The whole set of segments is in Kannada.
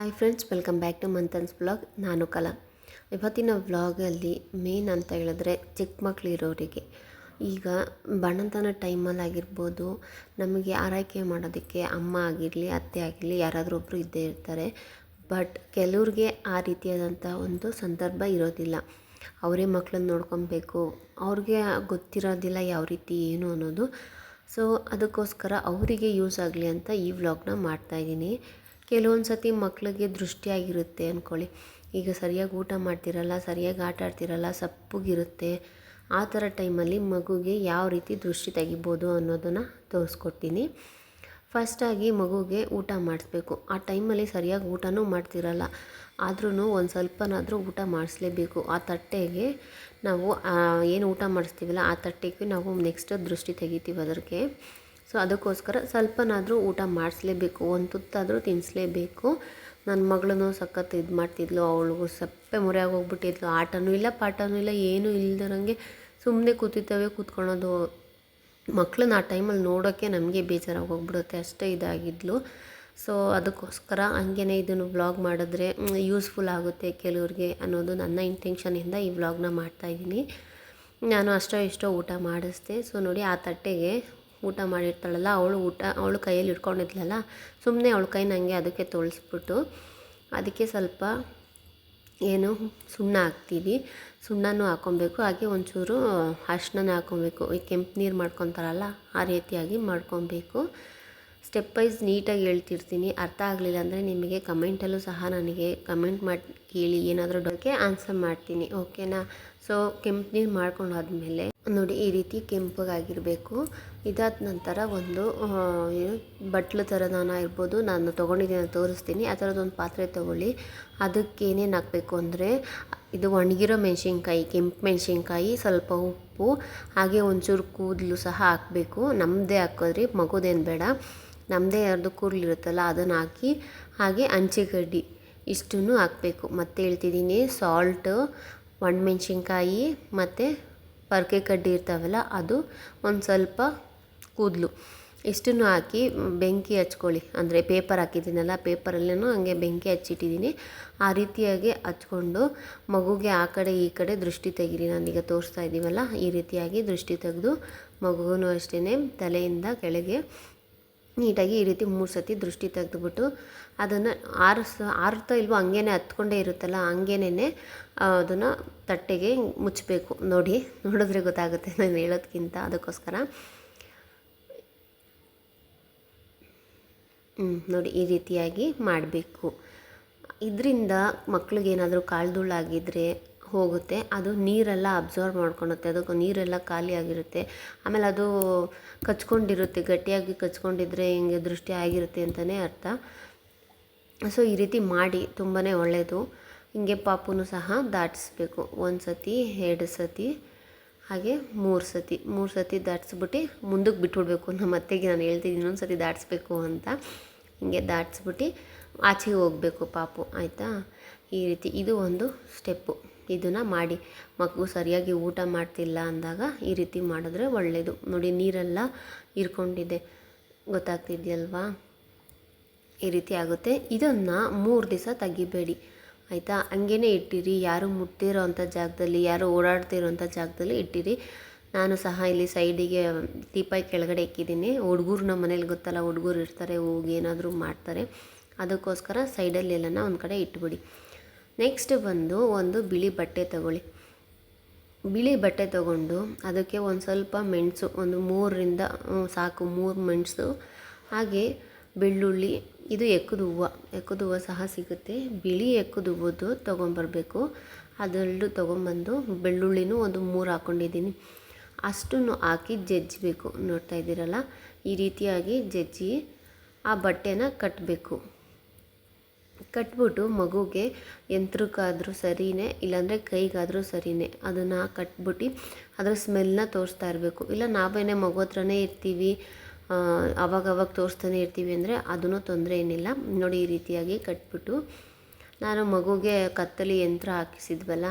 Hi friends welcome back to Manthan's blog ನಾನು ಕಲಾ. ಇವತ್ತಿನ ವ್ಲಾಗಲ್ಲಿ ಮೇನ್ ಅಂತ ಹೇಳಿದ್ರೆ ಚಿಕ್ಕ ಮಕ್ಕಳಿರೋರಿಗೆ ಈಗ ಬಣ್ಣತನ ಟೈಮಲ್ಲಿ ಆಗಿರ್ಬೋದು, ನಮಗೆ ಆರೈಕೆ ಮಾಡೋದಕ್ಕೆ ಅಮ್ಮ ಆಗಿರಲಿ, ಅತ್ತೆ ಆಗಿರಲಿ, ಯಾರಾದರೂ ಒಬ್ಬರು ಇದ್ದೇ ಇರ್ತಾರೆ. ಬಟ್ ಕೆಲವ್ರಿಗೆ ಆ ರೀತಿಯಾದಂಥ ಒಂದು ಸಂದರ್ಭ ಇರೋದಿಲ್ಲ. ಅವರೇ ಮಕ್ಕಳನ್ನ ನೋಡ್ಕೊಬೇಕು. ಅವ್ರಿಗೆ ಗೊತ್ತಿರೋದಿಲ್ಲ ಯಾವ ರೀತಿ, ಏನು ಅನ್ನೋದು. ಸೊ ಅದಕ್ಕೋಸ್ಕರ ಅವರಿಗೆ ಯೂಸ್ ಆಗಲಿ ಅಂತ ಈ ವ್ಲಾಗ್ನ ಮಾಡ್ತಾಯಿದ್ದೀನಿ ಕೆಲವೊಂದು ಸತಿ ಮಕ್ಕಳಿಗೆ ದೃಷ್ಟಿಯಾಗಿರುತ್ತೆ ಅಂದ್ಕೊಳ್ಳಿ ಈಗ ಸರಿಯಾಗಿ ಊಟ ಮಾಡ್ತಿರಲ್ಲ, ಸರಿಯಾಗಿ ಆಟ ಆಡ್ತಿರಲ್ಲ, ಸಪ್ಪಗಿರುತ್ತೆ. ಆ ಥರ ಟೈಮಲ್ಲಿ ಮಗುಗೆ ಯಾವ ರೀತಿ ದೃಷ್ಟಿ ತೆಗಿಬೋದು ಅನ್ನೋದನ್ನು ತೋರಿಸ್ಕೊಡ್ತೀನಿ. ಫಸ್ಟಾಗಿ ಮಗುಗೆ ಊಟ ಮಾಡಿಸ್ಬೇಕು. ಆ ಟೈಮಲ್ಲಿ ಸರಿಯಾಗಿ ಊಟನೂ ಮಾಡ್ತಿರಲ್ಲ. ಆದ್ರೂ ಒಂದು ಸ್ವಲ್ಪನಾದರೂ ಊಟ ಮಾಡಿಸ್ಲೇಬೇಕು. ಆ ತಟ್ಟೆಗೆ ನಾವು ಏನು ಊಟ ಮಾಡಿಸ್ತೀವಲ್ಲ, ಆ ತಟ್ಟೆಗೆ ನಾವು ನೆಕ್ಸ್ಟ್ ದೃಷ್ಟಿ ತೆಗಿತೀವಿ ಅದಕ್ಕೆ. ಸೊ ಅದಕ್ಕೋಸ್ಕರ ಸ್ವಲ್ಪನಾದರೂ ಊಟ ಮಾಡಿಸ್ಲೇಬೇಕು. ಒಂದು ತುತ್ತಾದರೂ ತಿನ್ನಿಸ್ಲೇಬೇಕು ನನ್ನ ಮಗಳೂ ಸಖತ್ ಇದು ಮಾಡ್ತಿದ್ಲು. ಅವಳಿಗೂ ಸಪ್ಪೆ ಮೊರೆ ಹೋಗ್ಬಿಟ್ಟಿದ್ಲು ಆಟನೂ ಇಲ್ಲ, ಪಾಠನೂ ಇಲ್ಲ, ಏನೂ ಇಲ್ದಿರಂಗೆ ಸುಮ್ಮನೆ ಕೂತಿದ್ದಾವೆ ಕೂತ್ಕೊಳ್ಳೋದು ಮಕ್ಕಳನ್ನ ಆ ಟೈಮಲ್ಲಿ ನೋಡೋಕ್ಕೆ ನಮಗೆ ಬೇಜಾರಾಗಿ ಹೋಗ್ಬಿಡುತ್ತೆ ಅಷ್ಟೇ ಇದಾಗಿದ್ಲು. ಸೊ ಅದಕ್ಕೋಸ್ಕರ ಹಂಗೇ ಇದನ್ನು ವ್ಲಾಗ್ ಮಾಡಿದ್ರೆ ಯೂಸ್ಫುಲ್ ಆಗುತ್ತೆ ಕೆಲವ್ರಿಗೆ ಅನ್ನೋದು ನನ್ನ ಇಂಟೆನ್ಷನಿಂದ ಈ ವ್ಲಾಗ್ನ ಮಾಡ್ತಾಯಿದ್ದೀನಿ ನಾನು ಅಷ್ಟೋ ಇಷ್ಟೋ ಊಟ ಮಾಡಿಸ್ದೆ. ಸೊ ನೋಡಿ ಆ ತಟ್ಟೆಗೆ ಊಟ ಮಾಡಿರ್ತಾಳಲ್ಲ, ಅವಳು ಊಟ, ಅವಳು ಕೈಯಲ್ಲಿ ಇಟ್ಕೊಂಡಿದ್ಲಲ್ಲ ಸುಮ್ಮನೆ ಅವಳ ಕೈ ನನಗೆ ಅದಕ್ಕೆ ತೋಳಿಸ್ಬಿಟ್ಟು, ಅದಕ್ಕೆ ಸ್ವಲ್ಪ ಏನು ಸುಣ್ಣ ಹಾಕ್ತೀವಿ. ಸುಣ್ಣನೂ ಹಾಕ್ಕೊಬೇಕು, ಹಾಗೆ ಒಂಚೂರು ಅರ್ಶಿನ ಹಾಕ್ಕೊಬೇಕು. ಈ ಕೆಂಪು ನೀರು ಮಾಡ್ಕೊತಾರಲ್ಲ, ಆ ರೀತಿಯಾಗಿ ಮಾಡ್ಕೊಬೇಕು. ಸ್ಟೆಪ್ ವೈಸ್ ನೀಟಾಗಿ ಹೇಳ್ತಿರ್ತೀನಿ. ಅರ್ಥ ಆಗಲಿಲ್ಲ ಅಂದರೆ ನಿಮಗೆ ಕಮೆಂಟಲ್ಲೂ ಸಹ ನನಗೆ ಕಮೆಂಟ್ ಮಾಡಿ ಕೇಳಿ, ಏನಾದರೂ ಡೊಕ್ಕೆ ಆನ್ಸರ್ ಮಾಡ್ತೀನಿ. ಓಕೆನಾ ಸೊ ಕೆಂಪು ನೀರು ಮಾಡ್ಕೊಂಡಾದ್ಮೇಲೆ ನೋಡಿ, ಈ ರೀತಿ ಕೆಂಪಗಾಗಿರಬೇಕು ಇದಾದ ನಂತರ ಒಂದು ಬಟ್ಲು ನಾನು ಇರ್ಬೋದು, ನಾನು ತೊಗೊಂಡಿದ್ದೀನಿ ತೋರಿಸ್ತೀನಿ. ಆ ಥರದೊಂದು ಪಾತ್ರೆ ತೊಗೊಳ್ಳಿ. ಅದಕ್ಕೆ ಏನೇನು ಹಾಕಬೇಕು ಅಂದರೆ, ಇದು ಒಣಗಿರೋ ಮೆಣಸಿನ್ಕಾಯಿ, ಕೆಂಪು ಮೆಣಸಿನ್ಕಾಯಿ, ಸ್ವಲ್ಪ ಉಪ್ಪು, ಹಾಗೆ ಒಂಚೂರು ಕೂದಲು ಸಹ ಹಾಕಬೇಕು. ನಮ್ಮದೇ ಹಾಕೋದ್ರಿ ಮಗುದೇನು ಬೇಡ. ನಮ್ಮದೇ ಯಾರ್ದು ಕೂದಲಿರುತ್ತಲ್ಲ ಅದನ್ನು ಹಾಕಿ, ಹಾಗೆ ಅಂಚೆಗಡ್ಡಿ ಇಷ್ಟನ್ನು ಹಾಕಬೇಕು. ಮತ್ತೆ ಹೇಳ್ತಿದ್ದೀನಿ ಸಾಲ್ಟು ಒಣಮೆಣ್ಸಿನ್ಕಾಯಿ, ಮತ್ತು ಪರ್ಕೆ ಕಡ್ಡಿ ಇರ್ತಾವಲ್ಲ, ಅದು ಒಂದು ಸ್ವಲ್ಪ ಕೂದಲು. ಇಷ್ಟನ್ನು ಹಾಕಿ ಬೆಂಕಿ ಹಚ್ಕೊಳ್ಳಿ. ಅಂದರೆ ಪೇಪರ್ ಹಾಕಿದ್ದೀನಲ್ಲ ಪೇಪರಲ್ಲೇ ಹಂಗೆ ಬೆಂಕಿ ಹಚ್ಚಿಟ್ಟಿದ್ದೀನಿ. ಆ ರೀತಿಯಾಗಿ ಹಚ್ಕೊಂಡು ಮಗುಗೆ ಆ ಕಡೆ ಈ ಕಡೆ ದೃಷ್ಟಿ ತೆಗೀರಿ. ನಾನೀಗ ತೋರಿಸ್ತಾ ಇದ್ದೀವಲ್ಲ, ಈ ರೀತಿಯಾಗಿ ದೃಷ್ಟಿ ತೆಗೆದು ಮಗುಗೂ ಅಷ್ಟೇ ತಲೆಯಿಂದ ಕೆಳಗೆ ನೀಟಾಗಿ ಈ ರೀತಿ ಮೂರು ಸತಿ ದೃಷ್ಟಿ ತೆಗೆದುಬಿಟ್ಟು ಅದನ್ನು ಆರಿಸ ಆರುತ್ತೋ ಇಲ್ವೋ ಹಂಗೇನೆ ಹತ್ಕೊಂಡೇ ಇರುತ್ತಲ್ಲ ಹಂಗೇನೆ ಅದನ್ನು ತಟ್ಟೆಗೆ ಮುಚ್ಚಬೇಕು ನೋಡಿ, ನೋಡಿದ್ರೆ ಗೊತ್ತಾಗುತ್ತೆ ನಾನು ಹೇಳೋದಕ್ಕಿಂತ ಅದಕ್ಕೋಸ್ಕರ. ಹ್ಞೂ ನೋಡಿ, ಈ ರೀತಿಯಾಗಿ ಮಾಡಬೇಕು. ಇದರಿಂದ ಮಕ್ಳಿಗೇನಾದರೂ ಕಾಳ್ದುಳ್ಳಾಗಿದ್ದರೆ ಹೋಗುತ್ತೆ. ಅದು ನೀರೆಲ್ಲ ಅಬ್ಸಾರ್ಬ್ ಮಾಡ್ಕೊಳುತ್ತೆ ಅದಕ್ಕೆ ನೀರೆಲ್ಲ ಖಾಲಿಯಾಗಿರುತ್ತೆ ಆಮೇಲೆ ಅದು ಕಚ್ಕೊಂಡಿರುತ್ತೆ. ಗಟ್ಟಿಯಾಗಿ ಕಚ್ಕೊಂಡಿದ್ರೆ ಹಿಂಗೆ ದೃಷ್ಟಿ ಆಗಿರುತ್ತೆ ಅಂತಲೇ ಅರ್ಥ. ಸೊ, ಈ ರೀತಿ ಮಾಡಿ ತುಂಬಾ ಒಳ್ಳೆಯದು ಹಿಂಗೆ ಪಾಪುನು ಸಹ ದಾಟಿಸ್ಬೇಕು. ಒಂದು ಸತಿ, ಎರಡು ಸತಿ, ಹಾಗೆ ಮೂರು ಸತಿ. ಮೂರು ಸತಿ ದಾಟಿಸ್ಬಿಟ್ಟು ಮುಂದಕ್ಕೆ ಬಿಟ್ಬಿಡ್ಬೇಕು. ನಮ್ಮ ಅತ್ತೆಗೆ ನಾನು ಹೇಳ್ತಿದ್ದೀನಿ, ಇನ್ನೊಂದು ಸತಿ ದಾಟಿಸ್ಬೇಕು ಅಂತ. ಹಿಂಗೆ ದಾಟಿಸ್ಬಿಟ್ಟು ಆಚೆಗೆ ಹೋಗಬೇಕು ಪಾಪು. ಆಯಿತಾ? ಈ ರೀತಿ ಇದು ಒಂದು ಸ್ಟೆಪ್ಪು. ಇದನ್ನು ಮಾಡಿ. ಮಗು ಸರಿಯಾಗಿ ಊಟ ಮಾಡ್ತಿಲ್ಲ ಅಂದಾಗ ಈ ರೀತಿ ಮಾಡಿದ್ರೆ ಒಳ್ಳೆಯದು ನೋಡಿ, ನೀರೆಲ್ಲ ಇರ್ಕೊಂಡಿದೆ ಗೊತ್ತಾಗ್ತಿದೆಯಲ್ವಾ? ಈ ರೀತಿ ಆಗುತ್ತೆ. ಇದನ್ನು ಮೂರು ದಿವಸ ತೆಗಿಬೇಡಿ. ಆಯಿತಾ? ಹಂಗೇ ಇಟ್ಟಿರಿ. ಯಾರು ಮುಟ್ಟಿರೋ ಅಂಥ ಜಾಗದಲ್ಲಿ, ಯಾರು ಓಡಾಡ್ತಿರೋಂಥ ಜಾಗದಲ್ಲಿ ಇಟ್ಟಿರಿ. ನಾನು ಸಹ ಇಲ್ಲಿ ಸೈಡಿಗೆ ತೀಪಾಯಿ ಕೆಳಗಡೆ ಇಕ್ಕಿದ್ದೀನಿ. ಹುಡುಗರು ನಮ್ಮ ಮನೇಲಿ ಗೊತ್ತಲ್ಲ, ಹುಡುಗರು ಇರ್ತಾರೆ, ಹೋಗಿ ಏನಾದರೂ ಮಾಡ್ತಾರೆ. ಅದಕ್ಕೋಸ್ಕರ ಸೈಡಲ್ಲಿ ಎಲ್ಲನ ಒಂದು ಕಡೆ ಇಟ್ಬಿಡಿ. ನೆಕ್ಸ್ಟ್ ಬಂದು ಒಂದು ಬಿಳಿ ಬಟ್ಟೆ ತಗೊಳ್ಳಿ. ಬಿಳಿ ಬಟ್ಟೆ ತಗೊಂಡು ಅದಕ್ಕೆ ಒಂದು ಸ್ವಲ್ಪ ಮೆಣಸು, ಒಂದು ಮೂರರಿಂದ ಸಾಕು ಮೂರು ಮೆಣಸು, ಹಾಗೆ ಬೆಳ್ಳುಳ್ಳಿ, ಇದು ಎಕ್ಕದ ಹೂವು. ಎಕ್ಕದ ಹೂವು ಸಹ ಸಿಗುತ್ತೆ. ಬಿಳಿ ಎಕ್ಕದ ಹೂವದ್ದು ತೊಗೊಂಬರ್ಬೇಕು. ಅದೆರಡು ತೊಗೊಂಬಂದು ಬೆಳ್ಳುಳ್ಳಿನೂ ಒಂದು ಮೂರು ಹಾಕ್ಕೊಂಡಿದ್ದೀನಿ ಅಷ್ಟನ್ನು ಹಾಕಿ ಜಜ್ಜಬೇಕು. ನೋಡ್ತಾ ಇದ್ದೀರಲ್ಲ? ಈ ರೀತಿಯಾಗಿ ಜಜ್ಜಿ ಆ ಬಟ್ಟೆನ ಕಟ್ಟಬೇಕು ಕಟ್ಬಿಟ್ಟು ಮಗುಗೆ ಯಂತ್ರಕ್ಕಾದರೂ ಸರಿಯೇ ಇಲ್ಲಾಂದರೆ ಕೈಗಾದರೂ ಸರಿಯೇ ಅದನ್ನು ಕಟ್ಬಿಟ್ಟು ಅದರ ಸ್ಮೆಲ್ನ ತೋರಿಸ್ತಾ ಇರಬೇಕು. ಇಲ್ಲ ನಾವೇನೇ ಮಗು ಹತ್ರನೇ ಇರ್ತೀವಿ ಅವಾಗವಾಗ ತೋರಿಸ್ತಾನೆ ಇರ್ತೀವಿ ಅಂದರೆ ಅದೂ ತೊಂದರೆ ಏನಿಲ್ಲ. ನೋಡಿ, ಈ ರೀತಿಯಾಗಿ ಕಟ್ಬಿಟ್ಟು ನಾನು ಮಗುಗೆ ಕತ್ತಲಿ ಯಂತ್ರ ಹಾಕಿಸಿದ್ವಲ್ಲ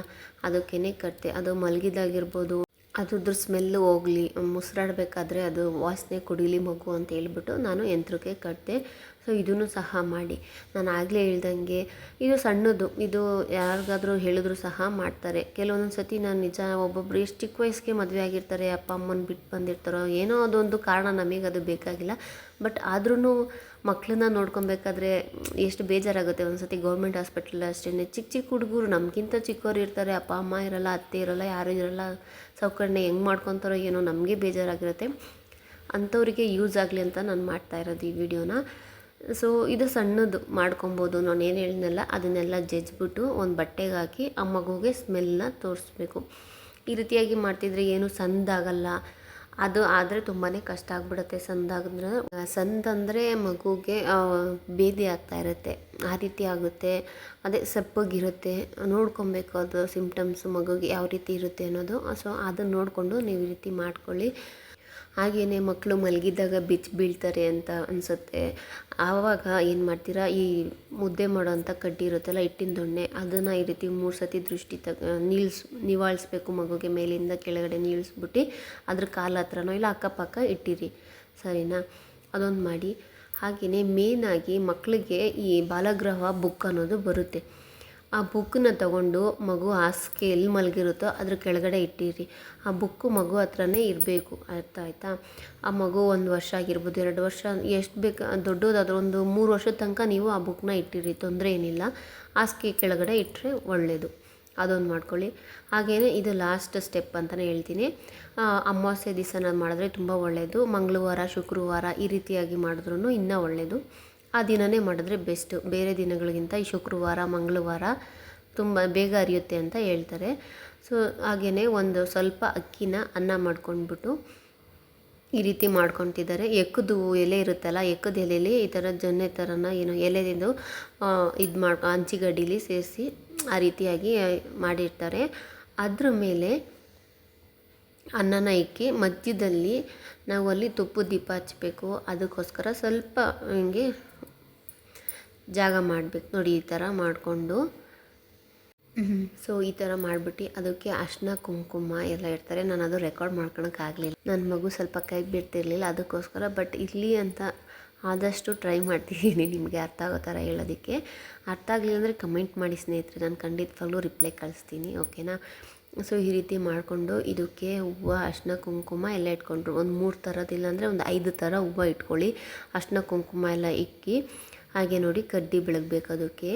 ಅದಕ್ಕೇ ಕಟ್ತೆ ಅದು ಮಲಗಿದಾಗಿರ್ಬೋದು ಅದ್ರದ್ದು ಸ್ಮೆಲ್ಲು ಹೋಗಲಿ ಮುಸಿರಾಡಬೇಕಾದ್ರೆ ಅದು ವಾಸನೆ ಕುಡಿಲಿ ಮಗು ಅಂತ ಹೇಳ್ಬಿಟ್ಟು ನಾನು ಯಂತ್ರಕ್ಕೆ ಕಟ್ಟಿದೆ ಸೊ ಇದನ್ನು ಸಹ ಮಾಡಿ. ನಾನು ಆಗಲೇ ಹೇಳ್ದಂಗೆ ಇದು ಸಣ್ಣದು. ಇದು ಯಾರಿಗಾದರೂ ಹೇಳಿದ್ರು ಸಹ ಮಾಡ್ತಾರೆ. ಕೆಲವೊಂದೊಂದು ಸತಿ ನಾನು ನಿಜ ಒಬ್ಬೊಬ್ರು ಎಷ್ಟು ಚಿಕ್ಕ ವಯಸ್ಸಿಗೆ ಮದುವೆ ಆಗಿರ್ತಾರೆ, ಅಪ್ಪ ಅಮ್ಮನ ಬಿಟ್ಟು ಬಂದಿರ್ತಾರೋ, ಏನೋ ಅದೊಂದು ಕಾರಣ ನಮಗೆ ಅದು ಬೇಕಾಗಿಲ್ಲ. ಬಟ್ ಆದ್ರೂ ಮಕ್ಕಳನ್ನ ನೋಡ್ಕೊಬೇಕಾದ್ರೆ ಎಷ್ಟು ಬೇಜಾರಾಗುತ್ತೆ. ಒಂದು ಸತಿ ಗೌರ್ಮೆಂಟ್ ಹಾಸ್ಪಿಟಲ್ ಅಷ್ಟೇ ಚಿಕ್ಕ ಚಿಕ್ಕ ಹುಡುಗರು ನಮಗಿಂತ ಚಿಕ್ಕವ್ರು ಇರ್ತಾರೆ. ಅಪ್ಪ, ಅಮ್ಮ ಇರಲ್ಲ, ಅತ್ತೆ ಇರಲ್ಲ, ಯಾರೂ ಇರಲ್ಲ. ಸೌಕರ್ಯ ಹೆಂಗೆ ಮಾಡ್ಕೊತಾರೋ ಏನೋ ನಮಗೆ ಬೇಜಾರಾಗಿರುತ್ತೆ. ಅಂಥವ್ರಿಗೆ ಯೂಸ್ ಆಗಲಿ ಅಂತ ನಾನು ಮಾಡ್ತಾ ಇರೋದು ಈ ವಿಡಿಯೋನ. ಸೊ, ಇದು ಸಣ್ಣದು ಮಾಡ್ಕೊಬೋದು. ನಾನು ಏನು ಹೇಳಿದ್ನಲ್ಲ, ಅದನ್ನೆಲ್ಲ ಜಜ್ಜಿಬಿಟ್ಟು ಒಂದು ಬಟ್ಟೆಗೆ ಹಾಕಿ ಆ ಮಗುಗೆ ಸ್ಮೆಲ್ನ ತೋರಿಸ್ಬೇಕು. ಈ ರೀತಿಯಾಗಿ ಮಾಡ್ತಿದ್ರೆ ಏನು ಸಂದಾಗಲ್ಲ ಅದು ಆದರೆ ತುಂಬಾ ಕಷ್ಟ ಆಗ್ಬಿಡುತ್ತೆ ಸಂದಾಗಿದ್ರೆ ಸಂದಂದರೆ ಮಗುಗೆ ಬೇದಿ ಆಗ್ತಾ ಇರುತ್ತೆ ಆ ರೀತಿ ಆಗುತ್ತೆ, ಅದೇ ಸಪ್ಪಗಿರುತ್ತೆ. ನೋಡ್ಕೊಬೇಕು ಅದು ಸಿಮ್ಟಮ್ಸ್ ಮಗುಗೆ ಯಾವ ರೀತಿ ಇರುತ್ತೆ ಅನ್ನೋದು. ಸೊ ಅದನ್ನು ನೋಡಿಕೊಂಡು ನೀವು ಈ ರೀತಿ ಮಾಡ್ಕೊಳ್ಳಿ. ಹಾಗೆಯೇ ಮಕ್ಕಳು ಮಲಗಿದ್ದಾಗ ಬಿಚ್ಚಿ ಬೀಳ್ತಾರೆ ಅಂತ ಅನಿಸುತ್ತೆ. ಆವಾಗ ಏನು ಮಾಡ್ತೀರಾ? ಈ ಮುದ್ದೆ ಮಾಡೋವಂಥ ಕಡ್ಡಿ ಇರುತ್ತಲ್ಲ, ಹಿಟ್ಟಿನ ದೊಣ್ಣೆ, ಅದನ್ನು ಈ ರೀತಿ ಮೂರು ಸತಿ ದೃಷ್ಟಿ ತಗ ನಿಲ್ಸ್, ನಿವಾಳಿಸ್ಬೇಕು ಮಗುಗೆ, ಮೇಲಿಂದ ಕೆಳಗಡೆ ನಿಲ್ಲಿಸ್ಬಿಟ್ಟು ಅದ್ರ ಕಾಲ ಹತ್ರನೋ ಇಲ್ಲ ಅಕ್ಕಪಕ್ಕ ಇಟ್ಟಿರಿ. ಸರಿನಾ? ಅದೊಂದು ಮಾಡಿ. ಹಾಗೆಯೇ ಮೇನಾಗಿ ಮಕ್ಕಳಿಗೆ ಈ ಬಾಲಗೃಹ ಬುಕ್ ಅನ್ನೋದು ಬರುತ್ತೆ. ಆ ಬುಕ್ಕನ್ನ ತಗೊಂಡು ಮಗು ಹಾಸಿಗೆ ಎಲ್ಲಿ ಮಲಗಿರುತ್ತೋ ಅದ್ರ ಕೆಳಗಡೆ ಇಟ್ಟಿರಿ. ಆ ಬುಕ್ಕು ಮಗು ಹತ್ರನೇ ಇರಬೇಕು. ಅರ್ಥ ಆಯಿತಾ? ಆ ಮಗು ಒಂದು ವರ್ಷ ಆಗಿರ್ಬೋದು, ಎರಡು ವರ್ಷ, ಎಷ್ಟು ಬೇಕು, ದೊಡ್ಡದಾದ್ರೂ ಒಂದು ಮೂರು ವರ್ಷದ ತನಕ ನೀವು ಆ ಬುಕ್ನ ಇಟ್ಟಿರಿ. ತೊಂದರೆ ಏನಿಲ್ಲ. ಹಾಸಿಗೆ ಕೆಳಗಡೆ ಇಟ್ಟರೆ ಒಳ್ಳೆಯದು ಅದೊಂದು ಮಾಡ್ಕೊಳ್ಳಿ. ಹಾಗೆಯೇ ಇದು ಲಾಸ್ಟ್ ಸ್ಟೆಪ್ ಅಂತಲೇ ಹೇಳ್ತೀನಿ. ಅಮಾವಾಸ್ಯೆ ದಿವಸ ನಾನು ಮಾಡಿದ್ರೆ ತುಂಬ ಒಳ್ಳೆಯದು ಮಂಗಳವಾರ, ಶುಕ್ರವಾರ ಈ ರೀತಿಯಾಗಿ ಮಾಡಿದ್ರೂ ಇನ್ನೂ ಒಳ್ಳೆಯದು ಆ ದಿನವೇ ಮಾಡಿದ್ರೆ ಬೆಸ್ಟು. ಬೇರೆ ದಿನಗಳಿಗಿಂತ ಈ ಶುಕ್ರವಾರ, ಮಂಗಳವಾರ ತುಂಬ ಬೇಗ ಅರಿಯುತ್ತೆ ಅಂತ ಹೇಳ್ತಾರೆ. ಸೊ ಹಾಗೆಯೇ ಒಂದು ಸ್ವಲ್ಪ ಅಕ್ಕಿನ ಅನ್ನ ಮಾಡ್ಕೊಂಡ್ಬಿಟ್ಟು ಈ ರೀತಿ ಮಾಡ್ಕೊತಿದ್ದಾರೆ. ಎಕ್ಕದು ಎಲೆ ಇರುತ್ತಲ್ಲ, ಎಕ್ಕದ ಎಲೆಯಲ್ಲಿ ಈ ಥರ ಜೊನ್ನೆ ಥರನ ಏನು ಎಲೆದು ಇದು ಮಾಡ್ಕೊ ಹಂಚಿಗಡ್ಡಿಲಿ ಸೇರಿಸಿ ಆ ರೀತಿಯಾಗಿ ಮಾಡಿರ್ತಾರೆ. ಅದ್ರ ಮೇಲೆ ಅನ್ನನ ಇಕ್ಕಿ, ಮಧ್ಯದಲ್ಲಿ ನಾವು ಅಲ್ಲಿ ತುಪ್ಪದ ದೀಪ ಹಚ್ಚಬೇಕು ಅದಕ್ಕೋಸ್ಕರ ಸ್ವಲ್ಪ ಹಿಂಗೆ ಜಾಗ ಮಾಡಬೇಕು. ನೋಡಿ ಈ ಥರ ಮಾಡಿಕೊಂಡು ಸೊ ಈ ಥರ ಮಾಡಿಬಿಟ್ಟು ಅದಕ್ಕೆ ಅರ್ಶಿನ ಕುಂಕುಮ ಎಲ್ಲ ಇರ್ತಾರೆ ನಾನು ಅದು ರೆಕಾರ್ಡ್ ಮಾಡ್ಕೊಳಕ್ಕಾಗಲಿಲ್ಲ ನನ್ನ ಮಗು ಸ್ವಲ್ಪ ಕೈ ಬಿಡ್ತಿರ್ಲಿಲ್ಲ ಅದಕ್ಕೋಸ್ಕರ ಬಟ್ ಇಲ್ಲಿ ಅಂತ ಆದಷ್ಟು ಟ್ರೈ ಮಾಡ್ತಿದ್ದೀನಿ ನಿಮಗೆ ಅರ್ಥ ಆಗೋ ಥರ ಹೇಳೋದಕ್ಕೆ. ಅರ್ಥ ಆಗಲಿಲ್ಲ ಅಂದರೆ ಕಮೆಂಟ್ ಮಾಡಿ ಸ್ನೇಹಿತರೆ ನಾನು ಖಂಡಿತವಾಗ್ಲೂ ರಿಪ್ಲೈ ಕಳಿಸ್ತೀನಿ ಓಕೆನಾ ಸೊ ಈ ರೀತಿ ಮಾಡಿಕೊಂಡು ಇದಕ್ಕೆ ಹೂವು ಅರ್ಶಿನ ಕುಂಕುಮ ಎಲ್ಲ ಇಟ್ಕೊಂಡ್ರು. ಒಂದು ಮೂರು ಥರದ್ದು ಇಲ್ಲಾಂದರೆ ಒಂದು ಐದು ಥರ ಹೂವು ಇಟ್ಕೊಳ್ಳಿ. ಅರ್ಶಿನ ಕುಂಕುಮ ಎಲ್ಲ ಇಕ್ಕಿ ಹಾಗೆ ನೋಡಿ ಕಡ್ಡಿ ಬೆಳಗ್ಬೇಕು ಅದಕ್ಕೆ.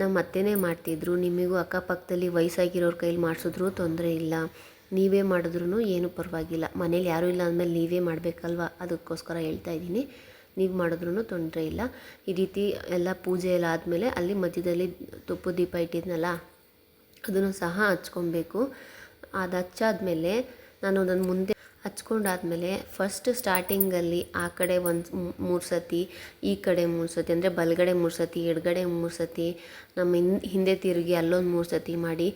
ನಮ್ಮ ಅತ್ತೆನೇ ಮಾಡ್ತಿದ್ರು. ನಿಮಗೂ ಅಕ್ಕಪಕ್ಕದಲ್ಲಿ ವಯಸ್ಸಾಗಿರೋರ ಕೈಲಿ ಮಾಡಿಸಿದ್ರು ತೊಂದರೆ ಇಲ್ಲ. ನೀವೇ ಮಾಡಿದ್ರೂ ಏನೂ ಪರವಾಗಿಲ್ಲ. ಮನೇಲಿ ಯಾರೂ ಇಲ್ಲ ಅಂದಮೇಲೆ ನೀವೇ ಮಾಡಬೇಕಲ್ವ? ಅದಕ್ಕೋಸ್ಕರ ಹೇಳ್ತಾ ಇದ್ದೀನಿ. ನೀವು ಮಾಡಿದ್ರೂ ತೊಂದರೆ ಇಲ್ಲ. ಈ ರೀತಿ ಎಲ್ಲ ಪೂಜೆ ಎಲ್ಲ ಆದಮೇಲೆ ಅಲ್ಲಿ ಮಧ್ಯದಲ್ಲಿ ತುಪ್ಪು ದೀಪ ಇಟ್ಟಿದ್ನಲ್ಲ, ಅದನ್ನು ಸಹ ಹಚ್ಕೊಬೇಕು. ಅದು ಹಚ್ಚಾದ್ಮೇಲೆ ನಾನು ಅದನ್ನು ಮುಂದೆ ಹಚ್ಕೊಂಡಾದ್ಮೇಲೆ ಫಸ್ಟ್ ಸ್ಟಾರ್ಟಿಂಗಲ್ಲಿ ಆ ಕಡೆ ಒಂದು ಮೂರು ಸತಿ, ಈ ಕಡೆ ಮೂರು ಸತಿ, ಅಂದರೆ ಬಲಗಡೆ ಮೂರು ಸತಿ, ಎಡಗಡೆ ಮೂರು ಸತಿ, ನಮ್ಮ ಹಿನ್ ಹಿಂದೆ ತಿರುಗಿ ಅಲ್ಲೊಂದು ಮೂರು ಸತಿ ಮಾಡಿ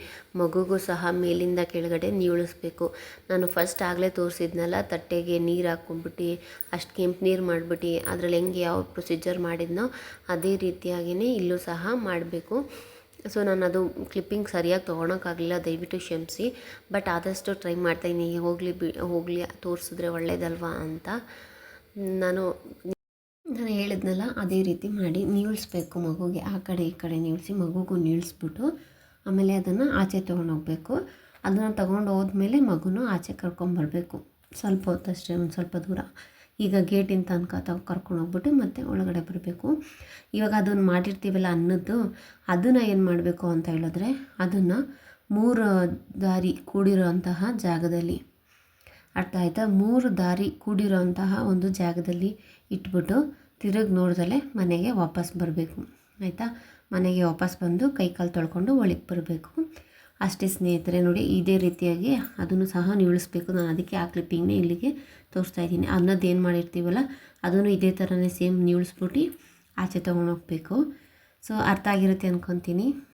ಮಗುಗೂ ಸಹ ಮೇಲಿಂದ ಕೆಳಗಡೆ ನೀಳಿಸ್ಬೇಕು. ನಾನು ಫಸ್ಟ್ ಆಗಲೇ ತೋರಿಸಿದ್ನಲ್ಲ, ತಟ್ಟೆಗೆ ನೀರು ಹಾಕ್ಕೊಂಡ್ಬಿಟ್ಟು ಅಷ್ಟು ಕೆಂಪು ನೀರು ಮಾಡಿಬಿಟ್ಟು, ಅದರಲ್ಲಿ ಹೆಂಗೆ ಯಾವ ಪ್ರೊಸೀಜರ್ ಮಾಡಿದ್ನೋ ಅದೇ ರೀತಿಯಾಗಿಯೇ ಇಲ್ಲೂ ಸಹ ಮಾಡಬೇಕು. ಸೊ ನಾನು ಅದು ಕ್ಲಿಪ್ಪಿಂಗ್ ಸರಿಯಾಗಿ ತೊಗೊಳಕ್ಕಾಗಲಿಲ್ಲ, ದಯವಿಟ್ಟು ಕ್ಷಮಿಸಿ. ಬಟ್ ಆದಷ್ಟು ಟ್ರೈ ಮಾಡ್ತಾಯಿದ್ದೀನಿ ಹೋಗಲಿ ಬಿ, ಹೋಗಲಿ, ತೋರಿಸಿದ್ರೆ ಒಳ್ಳೇದಲ್ವಾ ಅಂತ. ನಾನು ನಾನು ಹೇಳಿದ್ನಲ್ಲ, ಅದೇ ರೀತಿ ಮಾಡಿ ನೀಳಿಸ್ಬೇಕು ಮಗುಗೆ. ಆ ಕಡೆ ಈ ಕಡೆ ನೀಳಿಸಿ ಮಗುಗೂ ನೀಳಿಸ್ಬಿಟ್ಟು ಆಮೇಲೆ ಅದನ್ನು ಆಚೆ ತೊಗೊಂಡೋಗ್ಬೇಕು. ಅದನ್ನು ತೊಗೊಂಡು ಹೋದ್ಮೇಲೆ ಮಗುನೂ ಆಚೆ ಕರ್ಕೊಂಬರ್ಬೇಕು. ಸ್ವಲ್ಪ ಹೊತ್ತಷ್ಟೇ, ಒಂದು ಸ್ವಲ್ಪ ದೂರ. ಈಗ ಗೇಟಿನ ತನಕ ತಾವು ಕರ್ಕೊಂಡು ಹೋಗ್ಬಿಟ್ಟು ಮತ್ತೆ ಒಳಗಡೆ ಬರಬೇಕು. ಇವಾಗ ಅದನ್ನು ಮಾಡಿರ್ತೀವಲ್ಲ ಅನ್ನದ್ದು ಅದನ್ನು ಏನು ಮಾಡಬೇಕು ಅಂತ ಹೇಳಿದ್ರೆ ಅದನ್ನು ಮೂರು ದಾರಿ ಕೂಡಿರೋಂತಹ ಜಾಗದಲ್ಲಿ, ಅರ್ಥ ಆಯ್ತಾ? ಮೂರು ದಾರಿ ಕೂಡಿರೋಂತಹ ಒಂದು ಜಾಗದಲ್ಲಿ ಇಟ್ಬಿಟ್ಟು ತಿರುಗಿ ನೋಡ್ದಲೇ ಮನೆಗೆ ವಾಪಸ್ ಬರಬೇಕು. ಆಯಿತಾ? ಮನೆಗೆ ವಾಪಸ್ ಬಂದು ಕೈ ಕಾಲು ತೊಳ್ಕೊಂಡು ಒಳಗೆ ಬರಬೇಕು. ಅಷ್ಟೇ ಸ್ನೇಹಿತರೆ, ನೋಡಿ ಇದೇ ರೀತಿಯಾಗಿ ಅದನ್ನು ಸಹ ನೀಳಿಸ್ಬೇಕು ನಾನು ಅದಕ್ಕೆ ಆ ಕ್ಲಿಪ್ಪಿಂಗ್ನೇ ಇಲ್ಲಿಗೆ ತೋರಿಸ್ತಾ ಇದ್ದೀನಿ. ಅನ್ನದ್ದು ಏನು ಮಾಡಿರ್ತೀವಲ್ಲ, ಅದನ್ನು ಇದೇ ಥರನೇ ಸೇಮ್ ನೀಳಿಸ್ಬಿಟ್ಟು ಆಚೆ ತೊಗೊಂಡೋಗ್ಬೇಕು ಸೊ ಅರ್ಥ ಆಗಿರುತ್ತೆ ಅಂದ್ಕೊತೀನಿ